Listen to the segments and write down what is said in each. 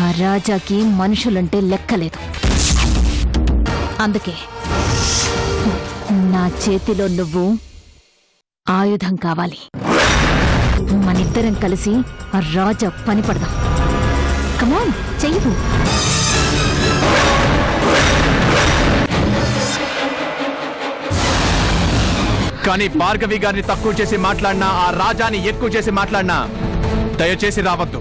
ఆ రాజాకి మనుషులంటే లెక్కలేదు. అందుకే నా చేతిలో నువ్వు ఆయుధం కావాలి. మనిద్దరం కలిసి ఆ రాజా పని పడదాం. కమాన్ చెయ్యవు కానీ భార్గవి గారిని తక్కువ చేసి మాట్లాడినా ఆ రాజాని ఎక్కువ చేసి మాట్లాడినా దయచేసి రావద్దు.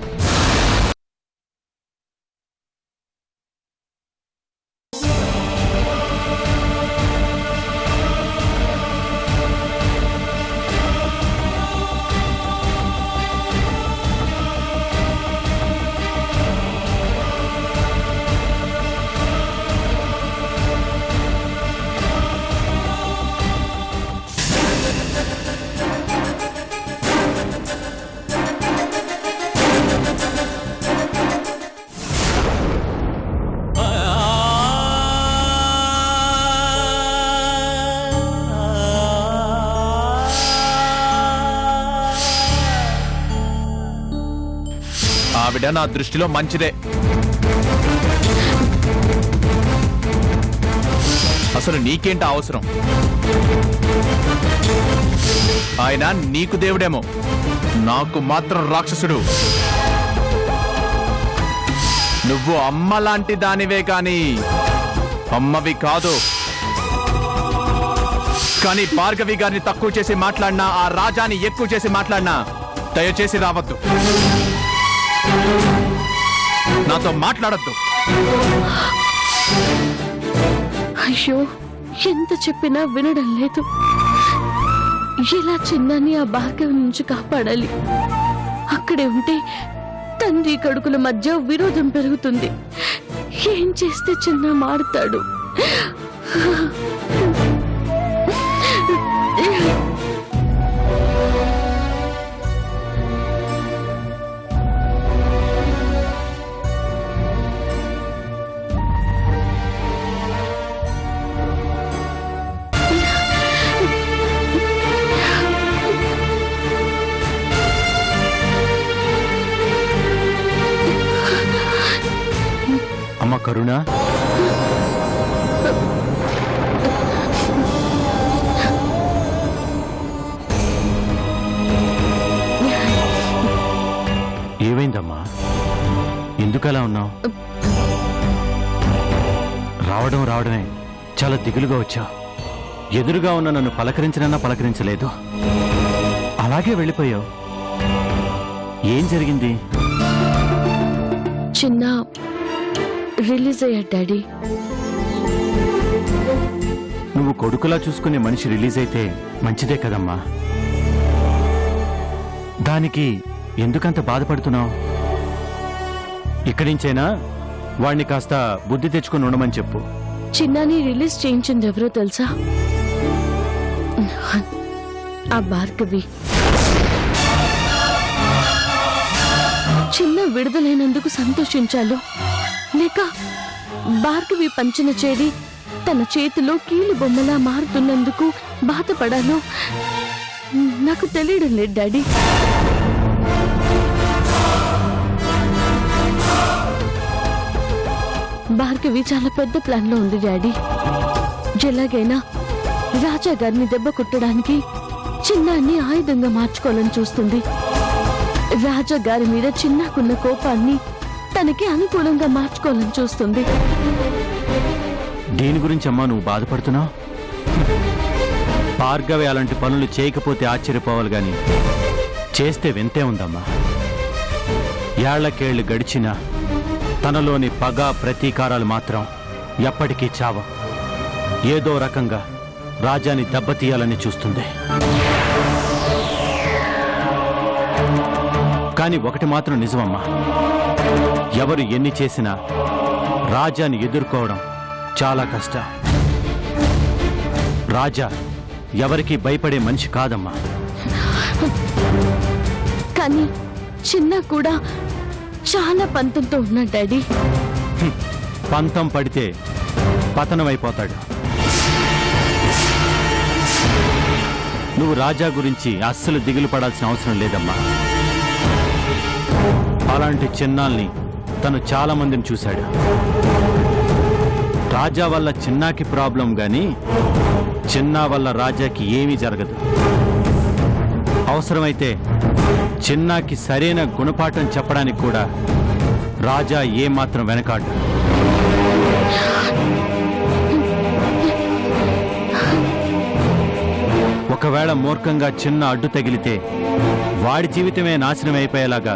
ఆవిడ నా దృష్టిలో మంచిదే. అసలు నీకేంటి అవసరం? ఆయన నీకు దేవుడేమో. నాకు మాత్రం రాక్షసుడు. నువ్వు అమ్మ లాంటి దానివే కాని అమ్మవి కాదు. కానీ భార్గవి గారిని తక్కువ చేసి మాట్లాడినా ఆ రాజాని ఎక్కువ చేసి మాట్లాడినా దయచేసి రావద్దు. నాతో మాట్లాడద్దు. అయ్యో ఎంత చెప్పినా వినడం లేదు. ఇలా చిన్నాన్ని ఆ భార్గవి నుంచి కాపాడాలి? అక్కడే ఉంటే తండ్రి కడుకుల మధ్య విరోధం పెరుగుతుంది. ఏం చేస్తే చిన్న మారుతాడు? కరుణ? ఏమైందమ్మా? ఎందుకలా ఉన్నావు? రావడం రావడమే. చాలా దిగులుగా వచ్చా. ఎదురుగా ఉన్న నన్ను పలకరించనన్నా పలకరించలేదు. అలాగే వెళ్ళిపోయావు. ఏం జరిగింది? చిన్న రిలీజ్ అయ్యాడు డాడీ. నువ్వు కొడుకులా చూసుకునే మనిషి రిలీజ్ అయితే మంచిదే కదమ్మా. దానికి ఎందుకంత బాధపడుతున్నావు? ఇక్కడి నుంచైనా వాణ్ణి కాస్త బుద్ధి తెచ్చుకుని ఉండమని చెప్పు. చిన్నాని రిలీజ్ చేయించింది ఎవరో తెలుసా? ఆ భార్గవి. చిన్న విడుదలైనందుకు సంతోషించాలో? లేక భార్గవి పంచిన చేడి తన చేతిలో కీలు బొమ్మలా మారుతున్నందుకు బాధపడాలో? నాకు తెలియడం లేదు డాడీ. భార్గవి చాలా పెద్ద ప్లాన్లో ఉంది డాడీ. ఎలాగైనా రాజా గారిని దెబ్బ కొట్టడానికి చిన్నాన్ని ఆయుధంగా మార్చుకోవాలని చూస్తుంది. రాజా గారి మీద చిన్నాకున్న కోపాన్ని తనకి అనుకూలంగా మార్చుకోవాలని చూస్తుంది. దేని గురించి అమ్మా నువ్వు బాధపడుతున్నావు భార్గవి అలాంటి పనులు చేయకపోతే ఆశ్చర్యపోవాలి గాని చేస్తే వింతే ఉందమ్మా. ఏళ్ళకేళ్ళు గడిచినా తనలోని పగ ప్రతీకారాలు మాత్రం ఎప్పటికీ చావ. ఏదో రకంగా రాజాని దెబ్బతీయాలని చూస్తుంది. కానీ ఒకటి మాత్రం నిజమమ్మా. ఎవరు ఎన్ని చేసినా రాజాని ఎదుర్కోవడం చాలా కష్టం. రాజా ఎవరికి భయపడే మనిషి కాదమ్మా. కానీ చిన్న కూడా చాలా పంతంతో ఉన్నా డాడీ. పంతం పడితే పతనమైపోతాడు. నువ్వు రాజా గురించి అస్సలు దిగులు పడాల్సిన అవసరం లేదమ్మా. అలాంటి చిన్నాల్ని తను చాలా మందిని చూశాడు. రాజా వల్ల చిన్నాకి ప్రాబ్లం గాని చిన్నా వల్ల రాజాకి ఏమీ జరగదు. అవసరమైతే చిన్నాకి సరైన గుణపాఠం చెప్పడానికి కూడా రాజా ఏమాత్రం వెనకాడు ఒకవేళ మూర్ఖంగా చిన్న అడ్డు తగిలితే వాడి జీవితమే నాశనం అయిపోయేలాగా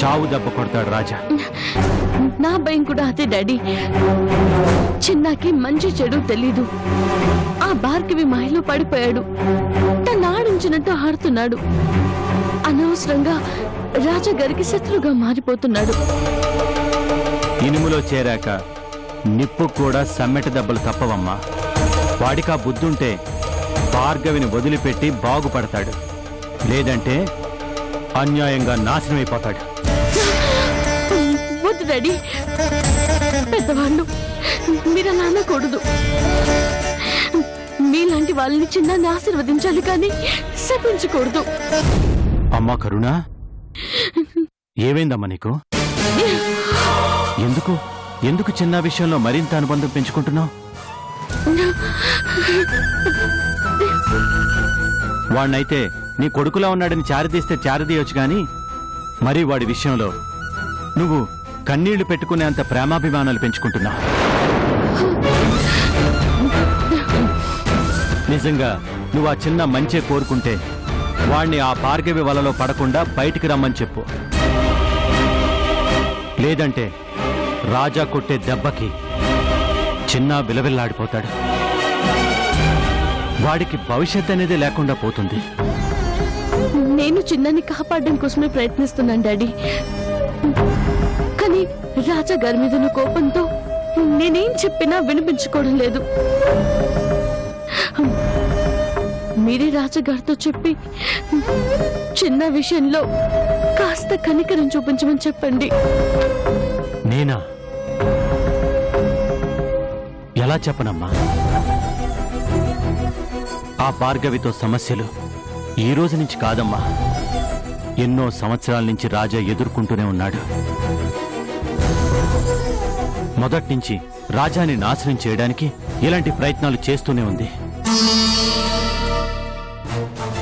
చావు దెబ్బ కొడతాడు రాజా. నా భయం కూడా అదే డాడీ. చిన్నాకి మంచి చెడు తెలీదు. ఆ భార్గవి మాయలో పడిపోయాడు. తను ఆడించినట్టు ఆడుతున్నాడు. అనవసరంగా రాజాగారికి శత్రుగా మారిపోతున్నాడు. ఇనుములో చేరాక నిప్పు కూడా సమ్మెట దెబ్బలు తప్పవమ్మా. వాడికా బుద్ధుంటే భార్గవిని వదిలిపెట్టి బాగుపడతాడు. లేదంటే అన్యాయంగా నాశనమైపోతాడు. వద్దు డాడీ పెద్దవాళ్ళు మీరు అలా అనకూడదు. మీలాంటి వాళ్ళని చిన్నాన్ని ఆశీర్వదించాలి కానీ శపించకూడదు. అమ్మా కరుణ ఏమైందమ్మా నీకు? ఎందుకు? ఎందుకు చిన్న విషయంలో మరింత అనుబంధం పెంచుకుంటున్నావు? వాణ్ణైతే నీ కొడుకులా ఉన్నాడని చారదీస్తే చారదీయొచ్చు గాని మరి వాడి విషయంలో నువ్వు కన్నీళ్ళు పెట్టుకునేంత ప్రేమాభిమానాలు పెంచుకుంటున్నావు నిజంగా నువ్వు ఆ చిన్న మంచే కోరుకుంటే వాణ్ణి ఆ భార్గవి వలలో పడకుండా బయటికి రమ్మని చెప్పు. లేదంటే రాజా కొట్టే దెబ్బకి చిన్న విలవిల్లాడిపోతాడు. వాడికి భవిష్యత్ అనేది లేకుండా పోతుంది. నేను చిన్నని కాపాడడం కోసమే ప్రయత్నిస్తున్నాను డాడీ. రాజా గారి మీద కోపంతో నేనేం చెప్పినా వినిపించుకోవడం లేదు. మీరే రాజాగారితో చెప్పి చిన్న విషయంలో కాస్త కనికరం చూపించమని చెప్పండి. నేనా? ఎలా చెప్పనమ్మా? ఆ భార్గవితో సమస్యలు ఈ రోజు నుంచి కాదమ్మా. ఎన్నో సంవత్సరాల నుంచి రాజా ఎదుర్కొంటూనే ఉన్నాడు. మొదట్నుంచి రాజాని నాశనం చేయడానికి ఇలాంటి ప్రయత్నాలు చేస్తూనే ఉంది.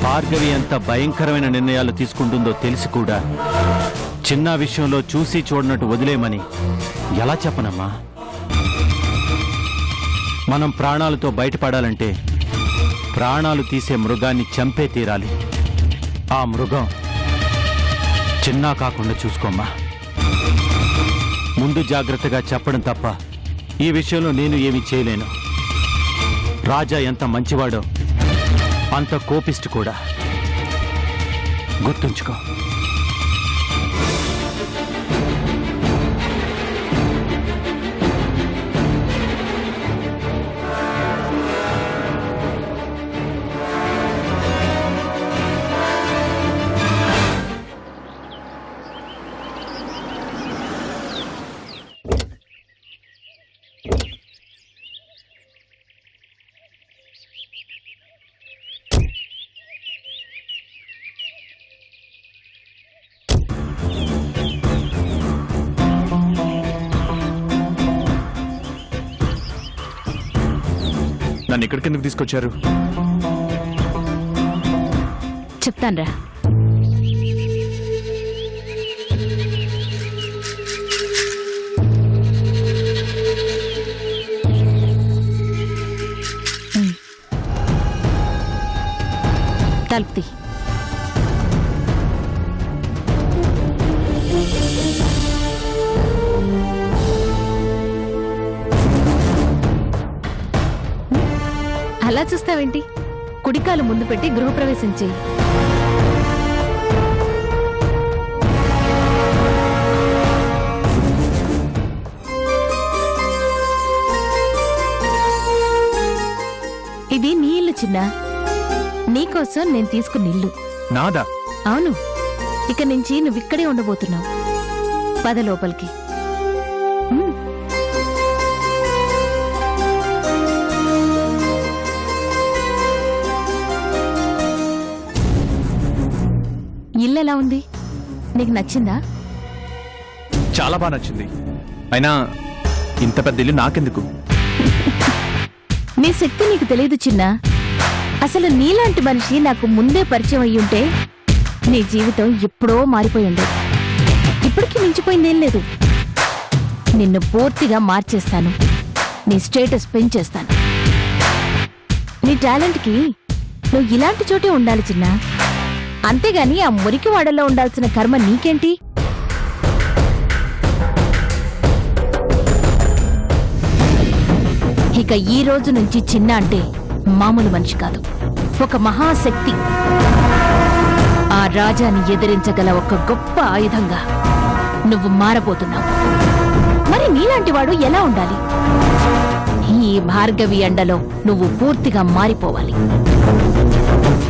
భార్గవి ఎంత భయంకరమైన నిర్ణయాలు తీసుకుంటుందో తెలిసి కూడా చిన్న విషయంలో చూసి చూడనట్టు వదిలేమని ఎలా చెప్పనమ్మా? మనం ప్రాణాలతో బయటపడాలంటే ప్రాణాలు తీసే మృగాన్ని చంపే తీరాలి. ఆ మృగం చిన్నా కాకుండా చూసుకోమ్మా. ముందు జాగ్రత్తగా చెప్పడం తప్ప ఈ విషయంలో నేను ఏమీ చేయలేను. రాజా ఎంత మంచివాడో అంత కోపిస్ట్ కూడా. గుర్తుంచుకో. నన్ను ఇక్కడికి ఎందుకు తీసుకొచ్చారు? చెప్తాన్రా. తలుపుతీ అలా చూస్తావేంటి? కుడికాలు ముందు పెట్టి గృహప్రవేశం ఇది నీ ఇల్లు చిన్న. నీకోసం నేను తీసుకున్న ఇల్లు. నాదా? అవును. ఇక నుంచి నువ్వు ఇక్కడే ఉండబోతున్నావు. పద లోపలికి. ఎలా ఉంది? నీకు నచ్చిందా? చాలా బాగా నచ్చింది. అయినా ఇంత పెద్ద ఇల్లు నాకెందుకు? నీ శక్తి నీకు తెలియదు చిన్న. అసలు నీలాంటి మనిషి నాకు ముందే పరిచయం అయ్యుంటే నీ జీవితం ఎప్పుడో మారిపోయి ఉండేది ఇప్పటికీ మించిపోయిందేం లేదు. నిన్ను పూర్తిగా మార్చేస్తాను. నీ స్టేటస్ పెంచేస్తాను. నీ టాలెంట్కి నువ్వు ఇలాంటి చోటే ఉండాలి చిన్న. అంతేగాని ఆ మురికి వాడలో ఉండాల్సిన కర్మ నీకేంటి? ఇక ఈ రోజు నుంచి చిన్న అంటే మామూలు మనిషి కాదు. ఒక మహాశక్తి. ఆ రాజాని ఎదిరించగల ఒక గొప్ప ఆయుధంగా నువ్వు మారబోతున్నావు. మరి నీలాంటి వాడు ఎలా ఉండాలి? ఈ భార్గవి ఎండలో నువ్వు పూర్తిగా మారిపోవాలి.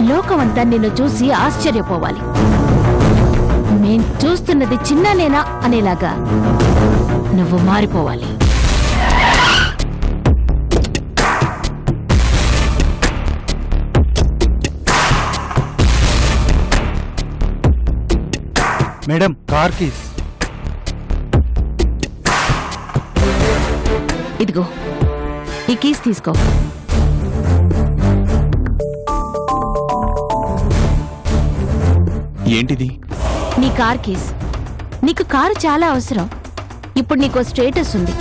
లోకమంతా నిన్ను చూసి ఆశ్చర్యపోవాలి. మేం చూస్తున్నది చిన్ననేనా అనేలాగా నువ్వు మారిపోవాలి. Madam car keys. ఇదిగో. ఈ కీస్ తీసుకో ఏంటిది? నీ కార్ కీస్ నీకు కారు చాలా అవసరం. ఇప్పుడు నీకు స్టేటస్ ఉంది.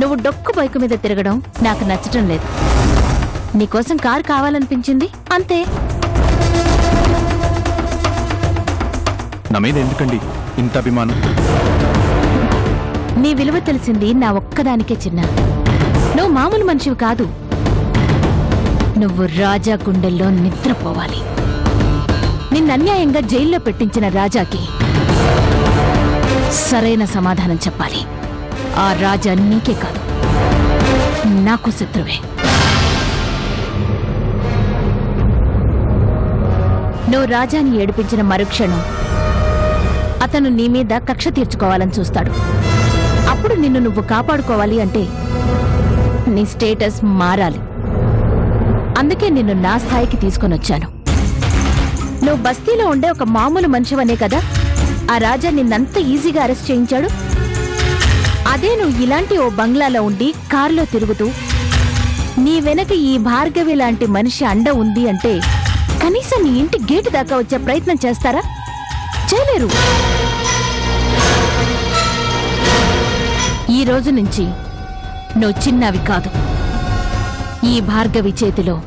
నువ్వు డొక్కు బైకు మీద తిరగడం నాకు నచ్చటం లేదు. నీకోసం కారు కావాలనిపించింది? అంతే. నా మీద ఎందుకండి ఇంత అభిమానం? నీ విలువ తెలిసింది నా ఒక్కదానికే చిన్న. నువ్వు మామూలు మనిషివి కాదు. నువ్వు రాజా గుండెల్లో నిద్రపోవాలి. నిన్నన్యాయంగా జైల్లో పెట్టించిన రాజాకి సరైన సమాధానం చెప్పాలి. ఆ రాజా నీకే కాదు నాకు శత్రువే. నువ్వు రాజాని ఏడిపించిన మరుక్షణం అతను నీ మీద కక్ష తీర్చుకోవాలని చూస్తాడు. అప్పుడు నిన్ను నువ్వు కాపాడుకోవాలి అంటే నీ స్టేటస్ మారాలి. అందుకే నిన్ను నా స్థాయికి తీసుకొనొచ్చాను నువ్వు బస్తీలో ఉండే ఒక మామూలు మనిషివనే కదా? ఆ రాజా నిన్నంత ఈజీగా అరెస్ట్ చేయించాడు. అదే నువ్వు ఇలాంటి ఓ బంగ్లాలో ఉండి కారులో తిరుగుతూ నీ వెనక ఈ భార్గవి లాంటి మనిషి అండ ఉంది అంటే కనీసం నీ ఇంటి గేటు దాకా వచ్చే ప్రయత్నం చేస్తారా? చేయలేరు. ఈ రోజు నుంచి నువ్వు చిన్నవి కాదు. ఈ భార్గవి చేతిలో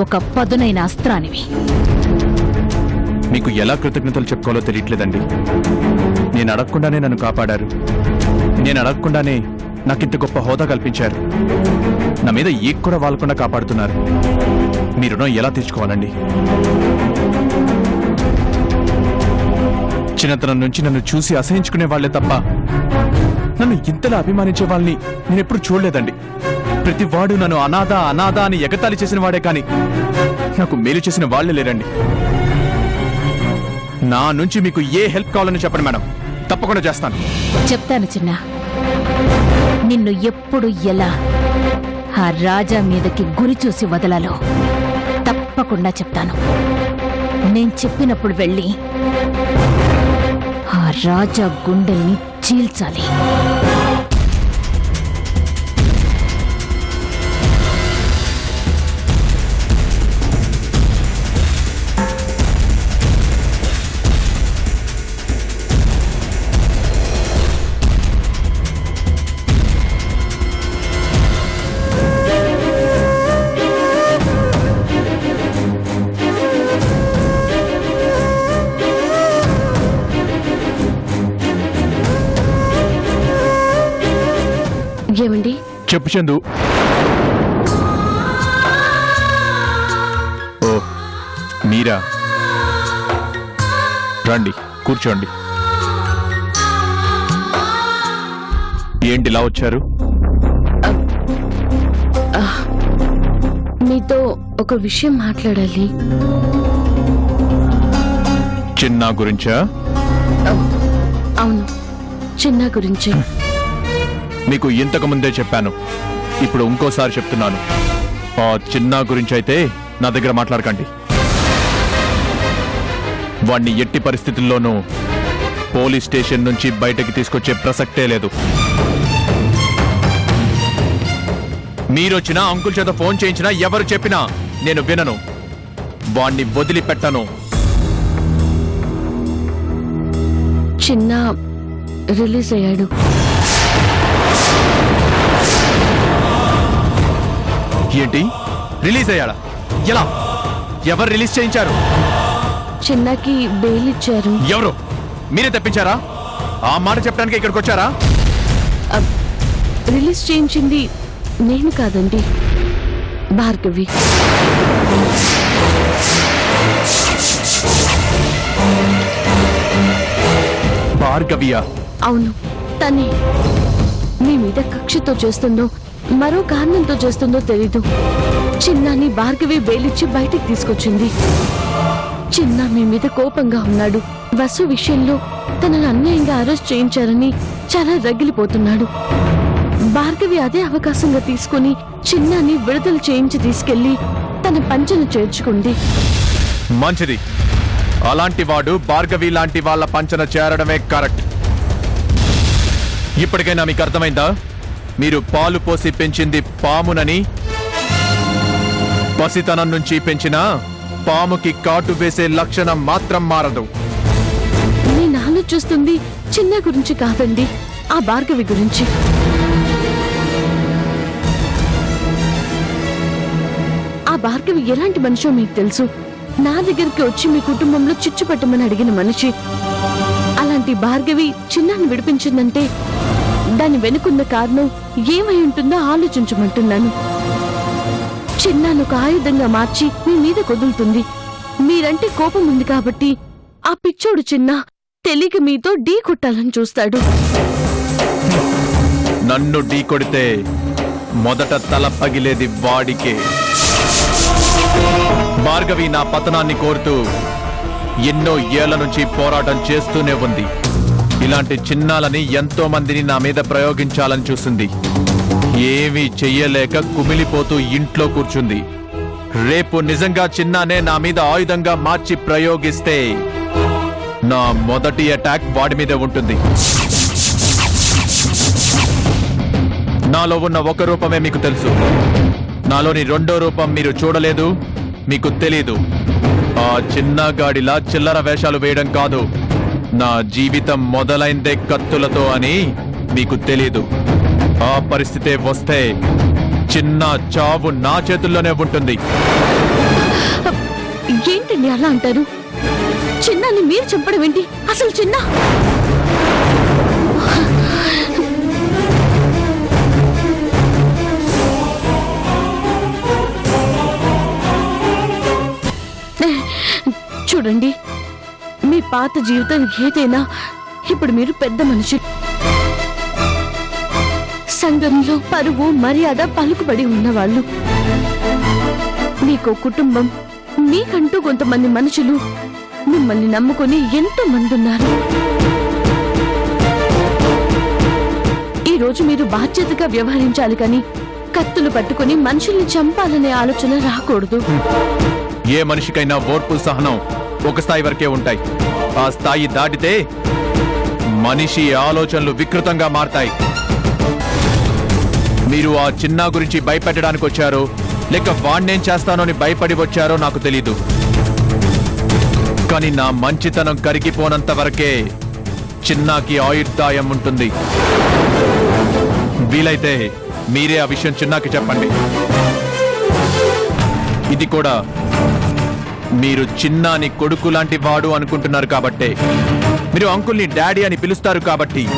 ఒక పదునైన అస్త్రానివి. మీకు ఎలా కృతజ్ఞతలు చెప్పుకోవాలో తెలియట్లేదండి. నేను అడగకుండానే నన్ను కాపాడారు. నేను అడగకుండానే నాకింత గొప్ప హోదా కల్పించారు. నా మీద ఏ కూడా వాళ్ళకుండా కాపాడుతున్నారు. మీ రుణం ఎలా తీర్చుకోవాలండి? చిన్నతనం నుంచి నన్ను చూసి అసహించుకునే వాళ్ళే తప్ప నన్ను ఇంతలా అభిమానించే వాళ్ళని నేనెప్పుడు చూడలేదండి. ప్రతి వాడు నన్ను అనాథ అనాథ అని ఎగతాళి చేసిన వాడే కాని నాకు మేలు చేసిన వాళ్ళే లేరండి. నా నుంచి మీకు ఏ హెల్ప్ కావాలని చెప్పండి మేడం. తప్పకుండా చేస్తాను. చెప్తాను చిన్న. నిన్ను ఎప్పుడు ఎలా ఆ రాజా మీదకి గురి చూసి వదలాలో తప్పకుండా చెప్తాను. నేను చెప్పినప్పుడు వెళ్ళి ఆ రాజా గుండెల్ని చీల్చాలి. చెప్పు చందు. ఓ మీరా? రండి కూర్చోండి. ఏంటి ఇలా వచ్చారు? మీతో ఒక విషయం మాట్లాడాలి. చిన్న గురించా? అవును చిన్న గురించి. మీకు ఇంతకు ముందే చెప్పాను. ఇప్పుడు ఇంకోసారి చెప్తున్నాను. ఆ చిన్న గురించి అయితే నా దగ్గర మాట్లాడకండి. వాణ్ణి ఎట్టి పరిస్థితుల్లోనూ పోలీస్ స్టేషన్ నుంచి బయటకి తీసుకొచ్చే ప్రసక్తే లేదు. మీరొచ్చినా అంకుల్ చేత ఫోన్ చేయించినా ఎవరు చెప్పినా నేను వినను. వాణ్ణి వదిలిపెట్టను. చిన్న రిలీజ్ అయ్యాడు. ఏంటి? రిలీజ్ అయ్యాడా? ఎలా? ఎవరు రిలీజ్ చేయించారు? చిన్నకి బెయిల్ ఇచ్చారు. ఎవరు? మీరే తెప్పించారా? ఆ మాట చెప్పడానికి ఇక్కడికి వచ్చారా? రిలీజ్ చేయించింది నేను కాదండి భార్గవి. భార్గవియా? అవును తనే. మీ మీద కక్షతో చేస్తుందో మరో కారణంతో చేస్తుందో తెలీదు. చిన్నాని భార్గవి బేలిచ్చి బయటికి తీసుకొచ్చింది. చిన్న మీ మీద కోపంగా ఉన్నాడు. వసు విషయంలో తనను అన్యాయంగా అరెస్ట్ చేయించారని చాలా రగిలిపోతున్నాడు. భార్గవి అదే అవకాశంగా తీసుకుని చిన్నాని విడుదల చేయించి తీసుకెళ్ళి తన పంచను చేర్చుకుంది. మంచిది. అలాంటి వాడు భార్గవి లాంటి వాళ్ళ పంచన చేరడమే కరెక్ట్. ఇప్పటికైనా మీకు అర్థమైందా? మీరు పాలు పోసి పెంచింది పామునని? పసితనం నుంచి పెంచిన పాముకి కాటు వేసే లక్షణం మాత్రం మారదు. నేను ఆలోచిస్తుంది చిన్న గురించి కాదండి ఆ భార్గవి గురించి. ఆ భార్గవి ఎలాంటి మనిషో మీకు తెలుసు? నా దగ్గరికి వచ్చి మీ కుటుంబంలో చిచ్చు పెట్టమని అడిగిన మనిషి. అలాంటి భార్గవి చిన్నాన్ని విడిపించిందంటే దాని వెనుకున్న కారణం ఏమై ఉంటుందో ఆలోచించమంటున్నాను. చిన్నాను ఒక ఆయుధంగా మార్చి మీ మీద కొదులుతుంది. మీరంటే కోపం ఉంది కాబట్టి ఆ పిచ్చోడు చిన్న తెలియక మీతో ఢీ కొట్టాలని చూస్తాడు. నన్ను ఢీ కొడితే మొదట తల పగిలేది వాడికే. భార్గవి నా పతనాన్ని కోరుతూ ఎన్నో ఏళ్ళ నుంచి పోరాటం చేస్తూనే ఉంది. ఇలాంటి చిన్నాలని ఎంతో మందిని నా మీద ప్రయోగించాలని చూసింది. ఏమీ చెయ్యలేక కుమిలిపోతూ ఇంట్లో కూర్చుంది. రేపు నిజంగా చిన్నానే నా మీద ఆయుధంగా మార్చి ప్రయోగిస్తే నా మొదటి అటాక్ వాడి మీదే ఉంటుంది. నాలో ఉన్న ఒక రూపమే మీకు తెలుసు. నాలోని రెండో రూపం మీరు చూడలేదు మీకు తెలీదు. ఆ చిన్న గాడిలా చిల్లర వేషాలు వేయడం కాదు. నా జీవితం మొదలైందే కత్తులతో అని మీకు తెలీదు. ఆ పరిస్థితే వస్తే చిన్న చావు నా చేతుల్లోనే ఉంటుంది. ఏంటండి అలా అంటారు? చిన్నాన్ని మీరు చెప్పడం ఏంటి? అసలు చిన్న? చూడండి మీ పాత జీవితం ఏదైనా ఇప్పుడు మీరు పెద్ద మనిషి సంఘంలో పరువు మర్యాద పలుకుబడి ఉన్నవాళ్ళు. మీకు కుటుంబం మీకంటూ కొంతమంది మనుషులు మిమ్మల్ని నమ్ముకుని ఎంతో మంది ఉన్నారు. ఈ రోజు మీరు బాధ్యతగా వ్యవహరించాలి కానీ కత్తులు పట్టుకుని మనుషుల్ని చంపాలనే ఆలోచన రాకూడదు. ఏ మనిషికైనా ఓర్పు సహనం ఒక స్థాయి వరకే ఉంటాయి. ఆ స్థాయి దాటితే మనిషి ఆలోచనలు వికృతంగా మారతాయి. మీరు ఆ చిన్న గురించి భయపెట్టడానికి వచ్చారో లేక వాణ్ణేం చేస్తానో అని భయపడి వచ్చారో నాకు తెలీదు. కానీ నా మంచితనం కరిగిపోనంత వరకే చిన్నాకి ఆయుర్దాయం ఉంటుంది. వీలైతే మీరే ఆ విషయం చిన్నాకి చెప్పండి. ఇది కూడా మీరు చిన్నాని కొడుకు లాంటి వాడు అనుకుంటున్నారు కాబట్టే. మీరు అంకుల్ని డాడీ అని పిలుస్తారు కాబట్టి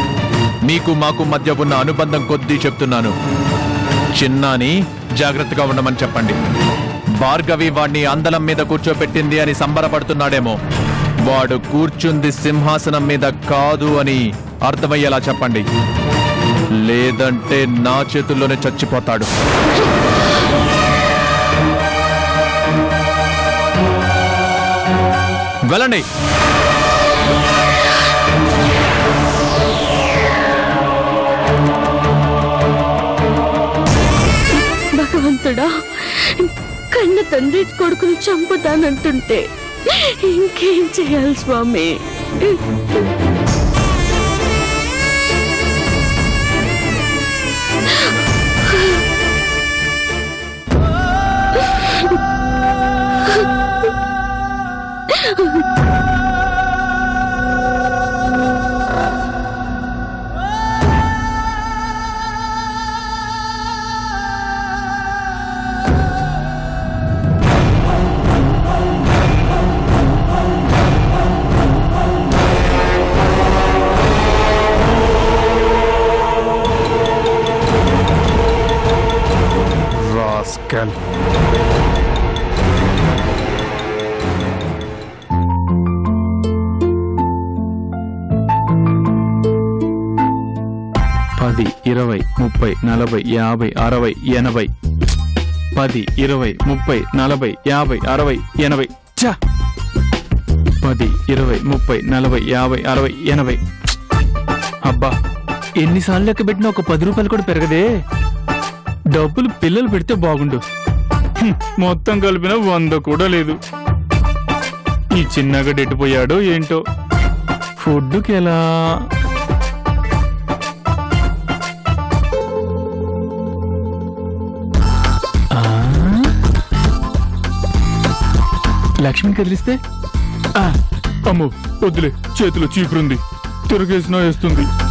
మీకు మాకు మధ్య ఉన్న అనుబంధం కొద్దీ చెప్తున్నాను. చిన్నాని జాగ్రత్తగా ఉండమని చెప్పండి. భార్గవి వాణ్ణి అందలం మీద కూర్చోబెట్టింది అని సంబరపడుతున్నాడేమో. వాడు కూర్చుంది సింహాసనం మీద కాదు అని అర్థమయ్యేలా చెప్పండి. లేదంటే నా చేతుల్లోనే చచ్చిపోతాడు. వెళ్ళండి. భగవంతుడా కన్న తండ్రి కొడుకుని చంపుతానంటుంటే ఇంకేం చేయాలి స్వామి? Pascal. ముప్పై నలభై యాభై అరవై ఎనభై. పది ఇరవై ముప్పై నలభై యాభై అరవై ఎనభై. ఛ! పది ఇరవై ముప్పై నలభై యాభై అరవై ఎనభై. అబ్బా! ఎన్నిసార్లు లెక్క పెట్టినా ఒక పది రూపాయలు కూడా పెరగదే. డబ్బులు పిల్లలు పెడితే బాగుండు. మొత్తం కలిపిన వంద కూడా లేదు. ఈ చిన్నగా డెట్టిపోయాడో ఏంటో. ఫుడ్కి ఎలా లక్ష్మిని కదిలిస్తే? ఆ, అమ్మో వద్దులే చేతిలో చీపురుంది. తిరగేసినా వేస్తుంది.